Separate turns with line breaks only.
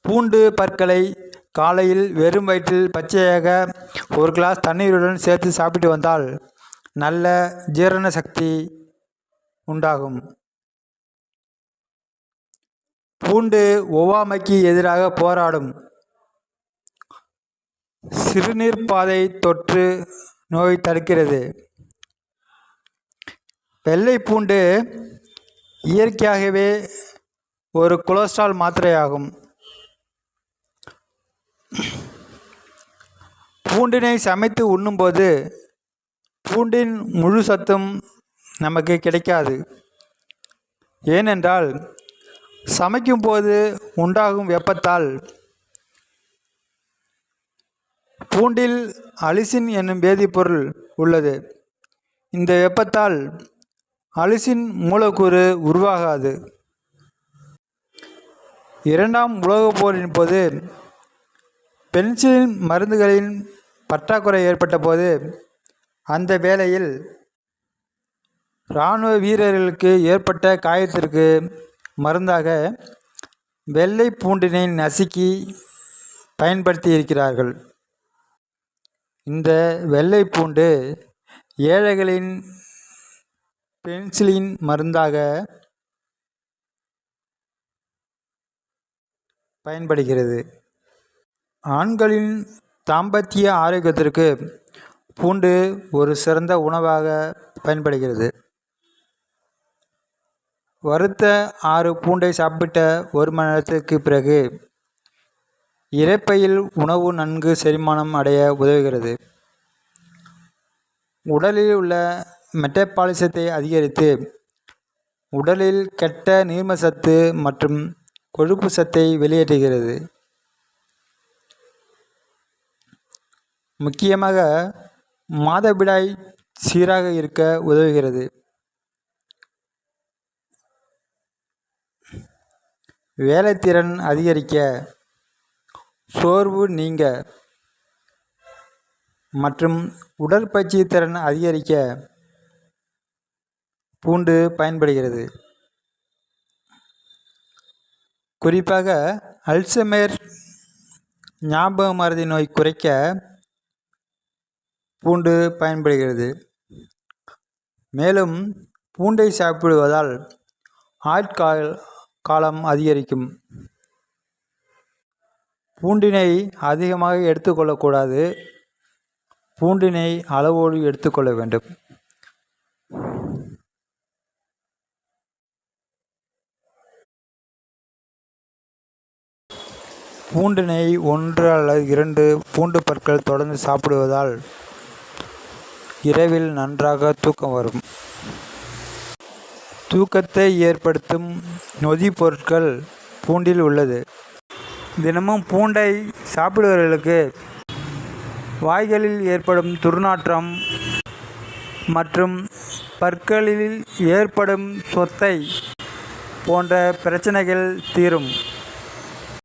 பூண்டு பற்களை காலையில் வெறும் வயிற்றில் பச்சையாக ஒரு கிளாஸ் தண்ணீருடன் சேர்த்து சாப்பிட்டு வந்தால் நல்ல ஜீரண சக்தி உண்டாகும். பூண்டு ஒவ்வாமைக்கு எதிராக போராடும். சிறுநீர் பாதை தொற்று நோய் தடுக்கிறது. வெள்ளை பூண்டு இயற்கையாகவே ஒரு கொலஸ்ட்ரால் மாத்திரையாகும். பூண்டினை சமைத்து உண்ணும்போது பூண்டின் முழு சத்தும் நமக்கு கிடைக்காது. ஏனென்றால் சமைக்கும்போது உண்டாகும் வெப்பத்தால் பூண்டில் அலிசின் என்னும் வேதிப்பொருள் உள்ளது. இந்த வெப்பத்தால் அலிசின் மூலக்கூறு உருவாகாது. இரண்டாம் உலகப் போரின் போது பென்சிலின் மருந்துகளின் பற்றாக்குறை ஏற்பட்ட போது அந்த வேளையில் இராணுவ வீரர்களுக்கு ஏற்பட்ட காயத்திற்கு மருந்தாக வெள்ளை பூண்டினை நசுக்கி பயன்படுத்தி இருக்கிறார்கள். இந்த வெள்ளை பூண்டு ஏழைகளின் பென்சிலின் மருந்தாக பயன்படுகிறது. ஆண்களின் தாம்பத்திய ஆரோக்கியத்திற்கு பூண்டு ஒரு சிறந்த உணவாக பயன்படுகிறது. வறுத்த ஆறு பூண்டை சாப்பிட்ட ஒரு மணி நேரத்திற்கு பிறகு இறைப்பையில் உணவு நன்கு செரிமானம் அடைய உதவுகிறது. உடலில் உள்ள மெட்டபாலிசத்தை அதிகரித்து உடலில் கெட்ட நீர்ம சத்து மற்றும் கொழுப்பு சத்தை வெளியேற்றுகிறது. முக்கியமாக மாதவிடாய் சீராக இருக்க உதவுகிறது. வேலைத்திறன் அதிகரிக்க சோர்வு நீங்க மற்றும் உடற்பயிற்சி திறன் அதிகரிக்க பூண்டு பயன்படுகிறது. குறிப்பாக அல்சமேர் ஞாபக மருதி நோய் குறைக்க பூண்டு பயன்படுகிறது. மேலும் பூண்டை சாப்பிடுவதால் ஆட்கால் காலம் அதிகரிக்கும். பூண்டினை அதிகமாக எடுத்துக்கொள்ளக்கூடாது பூண்டினை அளவோடு எடுத்துக்கொள்ள வேண்டும். பூண்டினை ஒன்று அல்லது இரண்டு பூண்டு பற்கள் தொடர்ந்து சாப்பிடுவதால் இரவில் நன்றாக தூக்கம் வரும். தூக்கத்தை ஏற்படுத்தும் நொதி பொருட்கள் பூண்டில் உள்ளது. தினமும் பூண்டை சாப்பிடுபவர்களுக்கு வாய்களில் ஏற்படும் துர்நாற்றம் மற்றும் பற்களில் ஏற்படும் சொத்தை போன்ற பிரச்சனைகள் தீரும்.